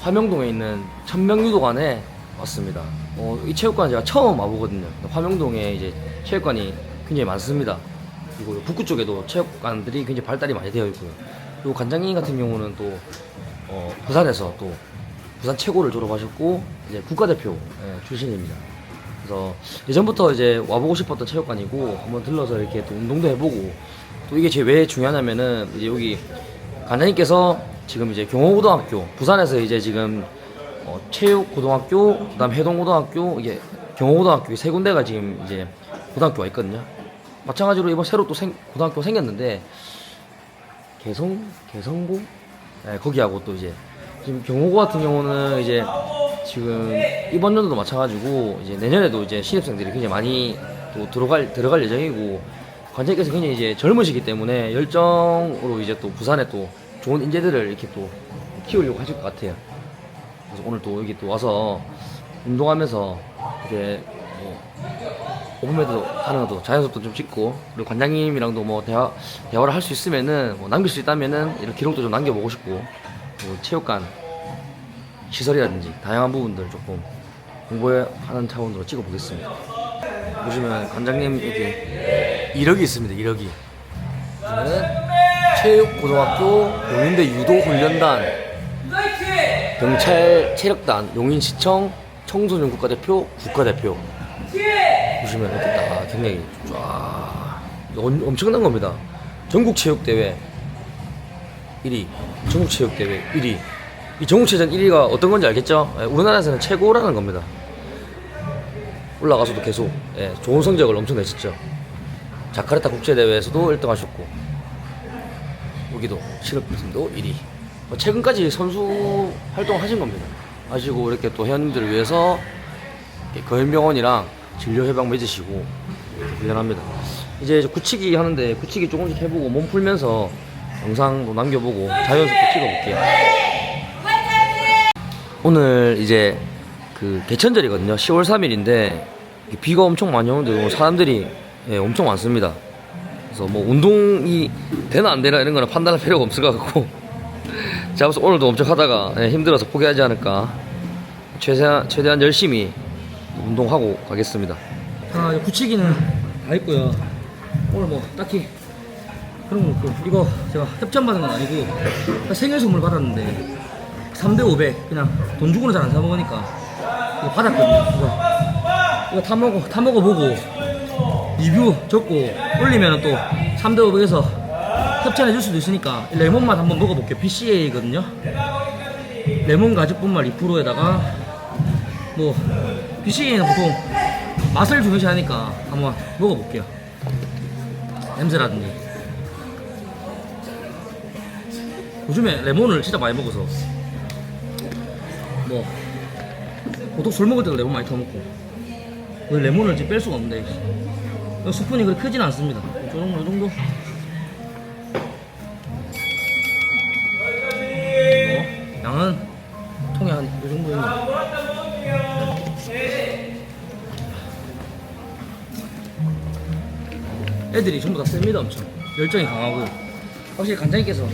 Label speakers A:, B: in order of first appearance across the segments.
A: 화명동에 있는 천명유도관에 왔습니다. 어, 이 체육관 제가 처음 와보거든요. 화명동에 이제 체육관이 굉장히 많습니다. 그리고 북구 쪽에도 체육관들이 굉장히 발달이 많이 되어 있고요. 그리고 관장님 같은 경우는 또 어, 부산에서 또 부산 최고를 졸업하셨고 이제 국가대표 예, 출신입니다. 그래서 예전부터 이제 와보고 싶었던 체육관이고 한번 들러서 이렇게 또 운동도 해보고 또 이게 제 왜 중요하냐면은 이제 여기 관장님께서 지금 이제 경호고등학교 부산에서 이제 지금 어, 체육고등학교 그다음 해동고등학교 이게 경호고등학교 세 군데가 지금 이제 고등학교가 있거든요. 마찬가지로 이번 새로 또 생, 고등학교 생겼는데 개성 개성고 네, 거기하고 또 이제 지금 경호고 같은 경우는 이제 지금 이번 연도도 마찬가지고 이제 내년에도 이제 신입생들이 굉장히 많이 또 들어갈 들어갈 예정이고 관장님께서 굉장히 이제 젊으시기 때문에 열정으로 이제 또 부산에 또 좋은 인재들을 이렇게 또 키우려고 하실 것 같아요. 그래서 오늘 또 여기 또 와서 운동하면서 이제 뭐 오픈매도 하는 것도 자연스럽도 좀 찍고 그리고 관장님이랑도 뭐 대화 대화를 할 수 있으면은 뭐 남길 수 있다면은 이런 기록도 좀 남겨보고 싶고 뭐 체육관 시설이라든지 다양한 부분들 조금 공부하는 차원으로 찍어보겠습니다. 보시면 관장님 여기 이력이 있습니다. 이력이 보면은 체육고등학교 용인대 유도훈련단 경찰 체력단 용인시청 청소년 국가대표 국가대표 보시면 이렇게 딱 굉장히 쫙 엄- 엄청난 겁니다. 전국체육대회 1위, 전국체육대회 1위. 이 전국체전 1위가 어떤 건지 알겠죠? 예, 우리나라에서는 최고라는 겁니다. 올라가서도 계속 예, 좋은 성적을 엄청 내셨죠. 자카르타 국제대회에서도 1등 하셨고 여기도 실업팀도 1위. 뭐 최근까지 선수 활동하신 겁니다. 하시고 이렇게 또 회원님들을 위해서 이렇게 거인병원이랑 진료 해방 맺으시고 훈련합니다. 이제 굳히기 하는데 굳히기 조금씩 해보고 몸 풀면서 영상도 남겨보고 자연스럽게 찍어볼게요. 오늘 이제 그 개천절이거든요. 10월 3일인데 비가 엄청 많이 오는데 사람들이 예, 엄청 많습니다. 그래서 뭐 운동이 되나 안 되나 이런 거는 판단할 필요가 없을 것 같고 제가 벌써 오늘도 엄청 하다가 예, 힘들어서 포기하지 않을까 최대한, 최대한 열심히 운동하고 가겠습니다. 아, 굳히기는 다 했고요. 오늘 뭐 딱히 그런 거 없고 이거 제가 협찬 받은 건 아니고 생일 선물 받았는데 3대 500 그냥 돈 주고는 잘 안 사 먹으니까 이거 받았거든요. 이거 이거 타 먹어 타 먹어 보고 리뷰 적고 올리면 또 3대 500에서 협찬해 줄 수도 있으니까 이 레몬 맛 한번 먹어볼게요. PCA거든요. 레몬 가죽 분말 2%에다가 뭐 BCA는 보통 맛을 중요시하니까 한번 먹어볼게요. 냄새라든지. 요즘에 레몬을 진짜 많이 먹어서 뭐 보통 술 먹을 때도 레몬 많이 타먹고 그 레몬을 지금 뺄 수가 없는데 이 스푼이 그렇게 크진 않습니다. 이 정도, 이 정도. 뭐, 양은 통에 한이 정도면 애들이 전부 다 셉니다 엄청. 열정이 강하고 확실히 관장님께서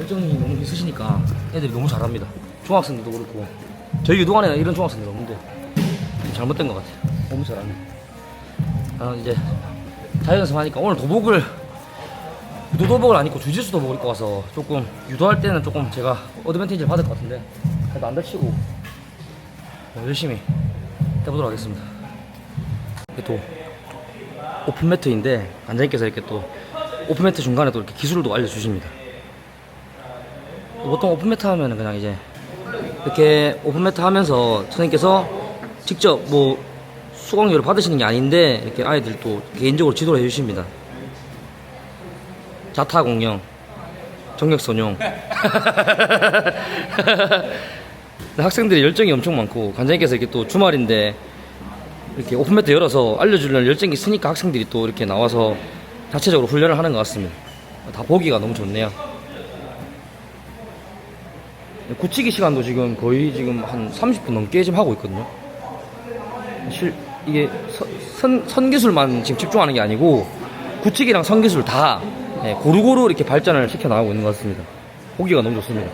A: 열정이 너무 있으시니까 애들이 너무 잘합니다. 중학생들도 그렇고. 저희 유도관에는 이런 중학생들 없는데. 좀 잘못된 것 같아요. 너무 잘합니다 아 이제 자연에서 하니까 오늘 도복을 유도 도복을 안 입고 주짓수 도복을 입고 와서 조금 유도할 때는 조금 제가 어드밴티지를 받을 것 같은데 그래도 안 다치고 어, 열심히 해보도록 하겠습니다 이게 또 오픈 매트인데 관장님께서 이렇게 또 오픈 매트 중간에 또 이렇게 기술도 알려주십니다. 보통 오픈 매트 하면은 그냥 이제 이렇게 오픈 매트 하면서 선생님께서 직접 뭐 수강료를 받으시는 게 아닌데 이렇게 아이들 또 개인적으로 지도를 해주십니다. 자타 공영, 정력 선용. 학생들이 열정이 엄청 많고 관장님께서 이렇게 또 주말인데 이렇게 오픈매트 열어서 알려주려는 열정이 있으니까 학생들이 또 이렇게 나와서 자체적으로 훈련을 하는 것 같습니다. 다 보기가 너무 좋네요. 굳히기 시간도 지금 거의 지금 한 30분 넘게 지금 하고 있거든요. 실, 이게 선, 선, 선기술만 지금 집중하는 게 아니고 굳히기랑 선기술 다 예, 고루고루 이렇게 발전을 시켜 나가고 있는 것 같습니다. 보기가 너무 좋습니다.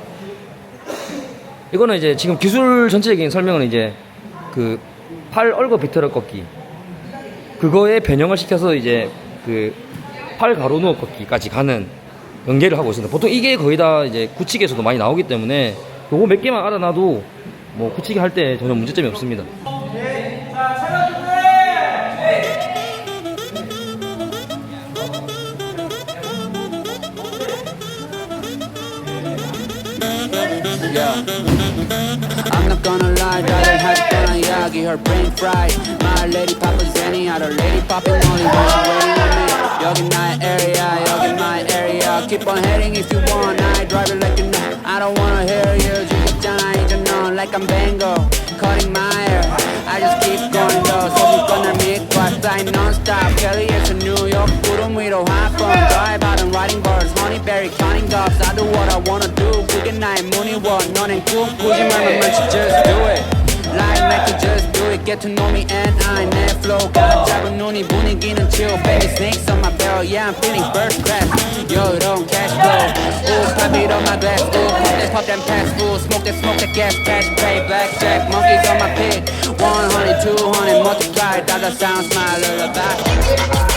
A: 이거는 이제 지금 기술 전체적인 설명은 이제 그 팔 얼거 비틀어 꺾기 그거에 변형을 시켜서 이제 그 팔 가로 누워 꺾기까지 가는 연계를 하고 있습니다. 보통 이게 거의 다 이제 구치기에서도 많이 나오기 때문에 요거 몇 개만 알아놔도 뭐 구치기 할 때 전혀 문제점이 없습니다.
B: Yeah. I'm not gonna lie, 다들 하던 이야기 her brain fried My lady papa Zenny, other lady popping only when she waiting on me 여긴 나의 area, 여긴 my area Keep on heading if you want, I drive it like you know I don't wanna hear you, 죽었잖아 이제 넌 like I'm Bango Cutting my hair, I just keep going though 소중한 날 믿고 I fly non-stop Kelly에서 New York 구름 위로 high from Drive out 문의원 너넨 꿈꾸지 말만 마치 just do it Like make it just do it, get to know me and I 내 flow 가득 잡은 눈이 분위기는 chill Baby snakes on my belt, yeah I'm feeling first class 여유로운 cash flow Ooh, pop it on my glass, ooh Pop that, pop that pass, ooh Smoke that, smoke that gas, cash play Blackjack, monkeys on my pig 100, 200, multiply Dollar sound, smile, lullaby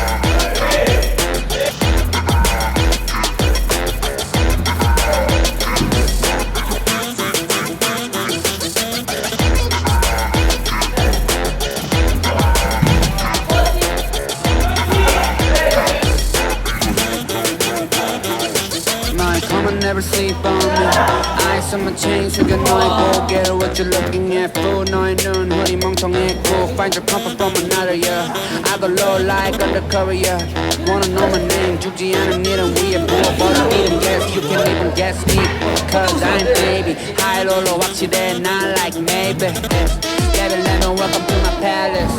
B: low like undercover yeah Wanna know my name 죽지 않은 이름 위에 부어버린 이름 Yes you can even guess me Cause I'm baby High low 확실해 not like maybe Baby let me welcome to my palace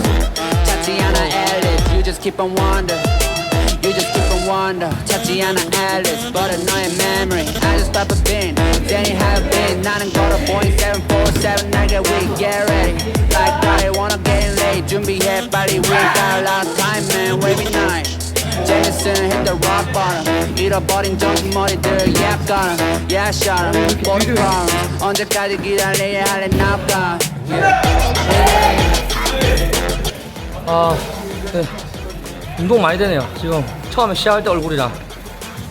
B: 찾지 않아 Alice You just keep on wonder You just keep on wonder 찾지 않아 Alice But 너의 memory I just pop a Then you have been 나는 걸어 Boeing 747날 get weak Get ready Like I wanna get late 준비해 빨리 We got a lot of time man Wavy night Jameson hit the rock bottom 잃어버린 정신 머리들 Yeah got 'em Yeah shot 'em Both problems 언제까지 기다려야 할래 Now gone
A: 아, 네. 운동 많이 되네요. 지금 처음에 시작할 때 얼굴이랑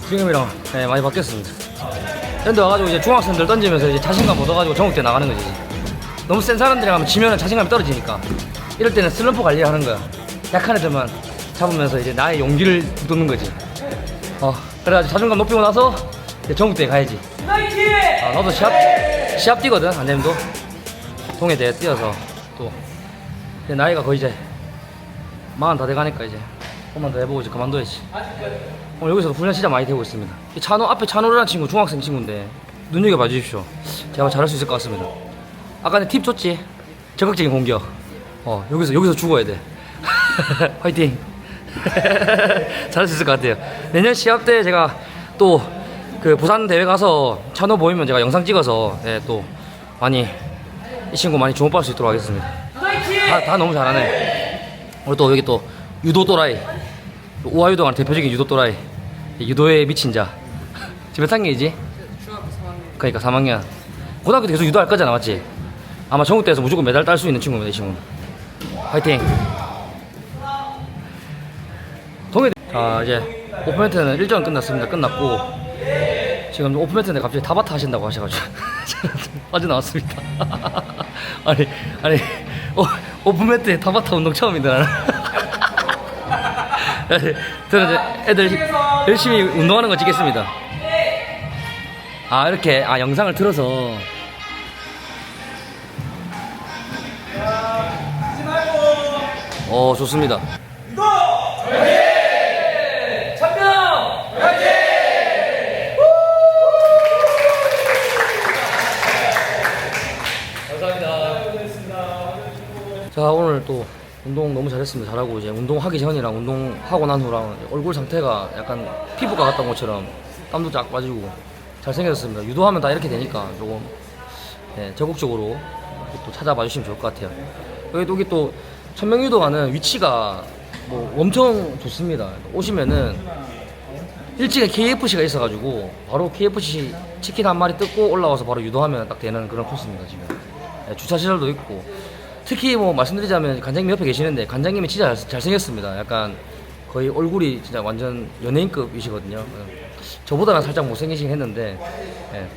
A: 지금이랑 네, 많이 바뀌었습니다. 랜드 와가지고 이제 중학생들 던지면서 이제 자신감 얻어가지고 전국대 나가는 거지. 너무 센 사람들이랑 하면 지면은 자신감이 떨어지니까. 이럴 때는 슬럼프 관리하는 거야. 약한 애들만 잡으면서 이제 나의 용기를 돋는 거지. 어, 그래가지고 자존감 높이고 나서 이제 전국대에 가야지. 아, 나도 시합, 시합 뛰거든, 안됨도. 동해대에 뛰어서 또. 나이가 거의 이제 마흔 다 돼가니까 이제 한번 더 해보고 이제 그만둬야지. 오늘 여기서 훈련 진짜 많이 되고 있습니다. 이 찬호 앞에 찬호라는 친구 중학생 친구인데 눈여겨 봐 주십시오. 제가 잘할 수 있을 것 같습니다. 아까 내팁 줬지? 적극적인 공격. 어 여기서 여기서 죽어야 돼. 화이팅. 잘할 수 있을 것 같아요. 내년 시합 때 제가 또 그 부산 대회 가서 찬호 보이면 제가 영상 찍어서 예, 또 많이 이 친구 많이 주목받을 수 있도록 하겠습니다. 다, 다 너무 잘하네. 오늘 또 여기 또 유도 또라이 우아유도가 대표적인 유도 또라이. 유도에 미친 자. 지금 몇 학년이지? 그러니까 3학년. 고등학교 때 계속 유도할 거잖아 맞지? 아마 전국대에서 무조건 메달 딸 수 있는 친구입니다 이 친구 화이팅! 동해 자 이제 오픈매트는 일정은 끝났습니다. 끝났고 지금 오픈매트인데 갑자기 타바타 하신다고 하셔가지고. 빠져나왔습니다. 아니 아니 오, 오픈매트에 타바타 운동 처음인데 나는 저는 이제 애들 열심히 운동하는 거 찍겠습니다. 아 이렇게 아 영상을 틀어서. 어 좋습니다. 자 오늘 또 운동 너무 잘했습니다. 잘하고 이제 운동하기 전이랑 운동하고 난 후랑 얼굴 상태가 약간 피부과 갔던 것처럼 땀도 쫙 빠지고 잘생겼습니다. 유도하면 다 이렇게 되니까 조금 예, 적극적으로 또 찾아봐 주시면 좋을 것 같아요. 여기 또, 여기 또 천명 유도가는 위치가 뭐 엄청 좋습니다. 오시면은 일찍에 KFC가 있어가지고 바로 KFC 치킨 한 마리 뜯고 올라와서 바로 유도하면 딱 되는 그런 코스입니다 지금. 예, 주차 시설도 있고 특히 뭐 말씀드리자면 관장님 옆에 계시는데 관장님이 진짜 잘, 잘생겼습니다 약간 거의 얼굴이 진짜 완전 연예인급이시거든요 예. 저보다는 살짝 못생기긴 했는데 예.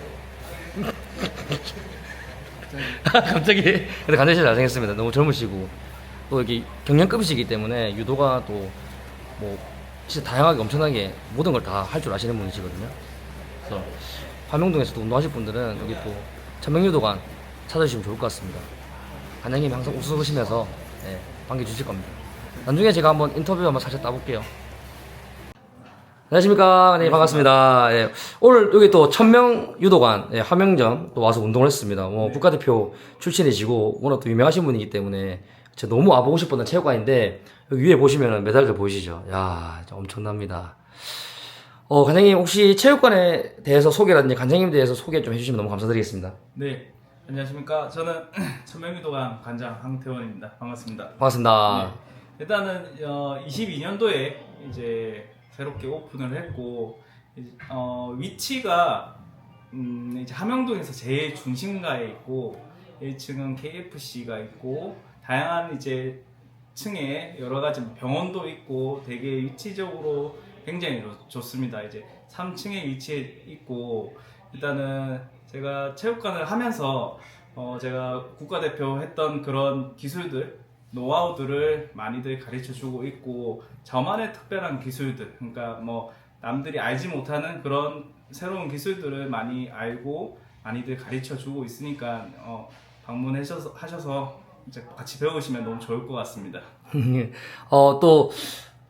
A: 갑자기 근데 관장님 잘생겼습니다 너무 젊으시고 또 이렇게 경량급이시기 때문에 유도가 또 뭐 진짜 다양하게 엄청나게 모든 걸 다 할 줄 아시는 분이시거든요. 그래서 화명동에서도 운동하실 분들은 여기 또 천명유도관 찾아주시면 좋을 것 같습니다. 관장님이 항상 웃으시면서 예, 반겨주실 겁니다. 나중에 제가 한번 인터뷰 한번 살짝 따볼게요. 안녕하십니까. 관장님 반갑습니다. 예, 오늘 여기 또 천명 유도관 예, 화명점 또 와서 운동을 했습니다. 뭐 국가대표 출신이시고 워낙 또 유명하신 분이기 때문에 제가 너무 와보고 싶었던 체육관인데 여기 위에 보시면 메달들 보이시죠? 야 엄청납니다. 어, 관장님 혹시 체육관에 대해서 소개라든지 관장님에 대해서 소개 좀 해주시면 너무 감사드리겠습니다.
C: 네, 안녕하십니까. 저는 천명유도관 관장 황태원입니다. 반갑습니다.
A: 반갑습니다.
C: 네, 일단은 어, 22년도에 이제 새롭게 오픈을 했고 이제, 어, 위치가 음, 이제 함영동에서 제일 중심가에 있고 1층은 KFC가 있고 다양한 이제 층에 여러 가지 병원도 있고 되게 위치적으로 굉장히 좋- 좋습니다. 이제 3층에 위치해 있고 일단은 제가 체육관을 하면서 어 제가 국가대표 했던 그런 기술들 노하우들을 많이들 가르쳐 주고 있고 저만의 특별한 기술들 그러니까 뭐 남들이 알지 못하는 그런 새로운 기술들을 많이 알고 많이들 가르쳐 주고 있으니까 어 방문하셔서 하셔서 이제 같이 배우시면 너무 좋을 것 같습니다.
A: 어, 또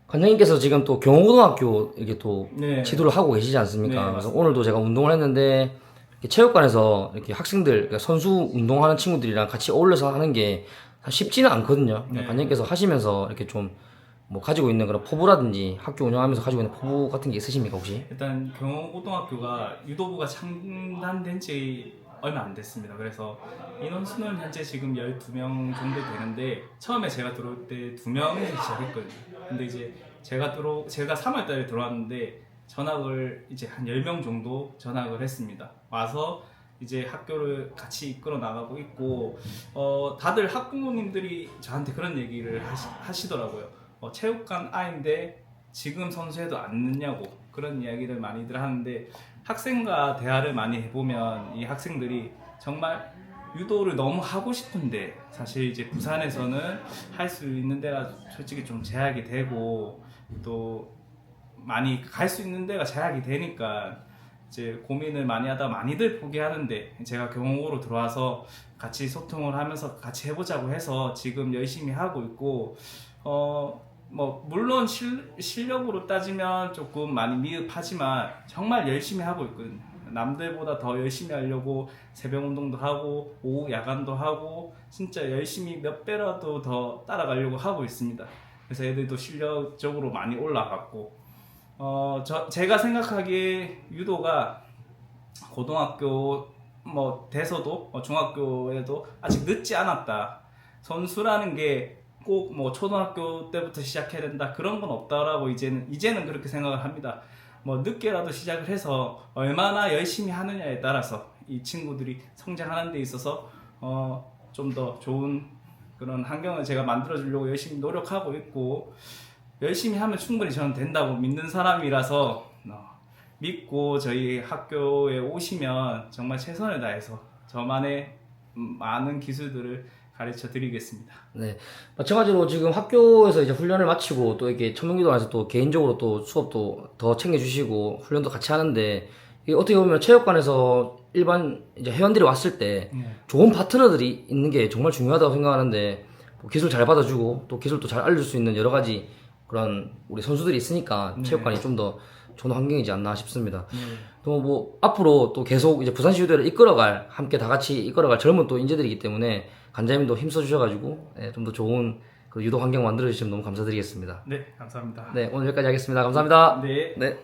A: 관장님께서 지금 또 경호고등학교 이게 또
C: 네.
A: 지도를 하고 계시지 않습니까?
C: 네,
A: 그래서. 오늘도 제가 운동을 했는데 체육관에서 이렇게 학생들, 그러니까 선수 운동하는 친구들이랑 같이 어울려서 하는 게 쉽지는 않거든요.
C: 네.
A: 관장님께서 하시면서 이렇게 좀 뭐 가지고 있는 그런 포부라든지 학교 운영하면서 가지고 있는 포부 같은 게 있으십니까 혹시?
C: 일단 경호고등학교가 유도부가 창단된 지 얼마 안 됐습니다. 그래서 인원 수는 현재 지금 12명 정도 되는데 처음에 제가 들어올 때 2명에서 시작했거든요. 근데 이제 제가 들어 제가 3월 달에 들어왔는데 전학을 이제 한 10명 정도 전학을 했습니다. 와서 이제 학교를 같이 이끌어 나가고 있고 어 다들 학부모님들이 저한테 그런 얘기를 하시, 하시 더라고요. 어, 체육관 아인데 지금 선수해도 안 늦냐고 그런 이야기를 많이들 하는데 학생과 대화를 많이 해보면 이 학생들이 정말 유도를 너무 하고 싶은데 사실 이제 부산에서는 할 수 있는 데가 솔직히 좀 제약이 되고 또 많이 갈 수 있는 데가 제약이 되니까 이제 고민을 많이 하다 많이들 포기하는데 제가 경호로 들어와서 같이 소통을 하면서 같이 해보자고 해서 지금 열심히 하고 있고 어 뭐 물론 실, 실력으로 따지면 조금 많이 미흡하지만 정말 열심히 하고 있거든요. 남들보다 더 열심히 하려고 새벽 운동도 하고 오후 야간도 하고 진짜 열심히 몇 배라도 더 따라가려고 하고 있습니다. 그래서 애들도 실력적으로 많이 올라갔고 어, 저, 제가 생각하기에 유도가 고등학교 뭐 돼서도 어, 중학교에도 아직 늦지 않았다. 선수라는 게 꼭 뭐 초등학교 때부터 시작해야 된다 그런 건 없다라고 이제는 이제는 그렇게 생각을 합니다. 뭐 늦게라도 시작을 해서 얼마나 열심히 하느냐에 따라서 이 친구들이 성장하는 데 있어서 어, 좀 더 좋은 그런 환경을 제가 만들어 주려고 열심히 노력하고 있고 열심히 하면 충분히 저는 된다고 믿는 사람이라서 어, 믿고 저희 학교에 오시면 정말 최선을 다해서 저만의 음, 많은 기술들을 가르쳐 드리겠습니다.
A: 네. 마찬가지로 지금 학교에서 이제 훈련을 마치고 또 이렇게 천명기도 안에서 또 개인적으로 또 수업도 더 챙겨주시고 훈련도 같이 하는데 이게 어떻게 보면 체육관에서 일반 이제 회원들이 왔을 때 좋은 파트너들이 있는 게 정말 중요하다고 생각하는데 뭐 기술 잘 받아주고 또 기술도 잘 알려줄 수 있는 여러 가지 그런 우리 선수들이 있으니까 체육관이 좀 더 좋은 환경이지 않나 싶습니다. 또 뭐 앞으로 또 계속 이제 부산시 유대를 이끌어갈 함께 다 같이 이끌어갈 젊은 또 인재들이기 때문에 간장님도 힘써 주셔가지고 예, 좀더 좋은 그 유도 환경 만들어 주시면 너무 감사드리겠습니다.
C: 네, 감사합니다.
A: 네 오늘 여기까지 하겠습니다. 감사합니다.
C: 네.
A: 네.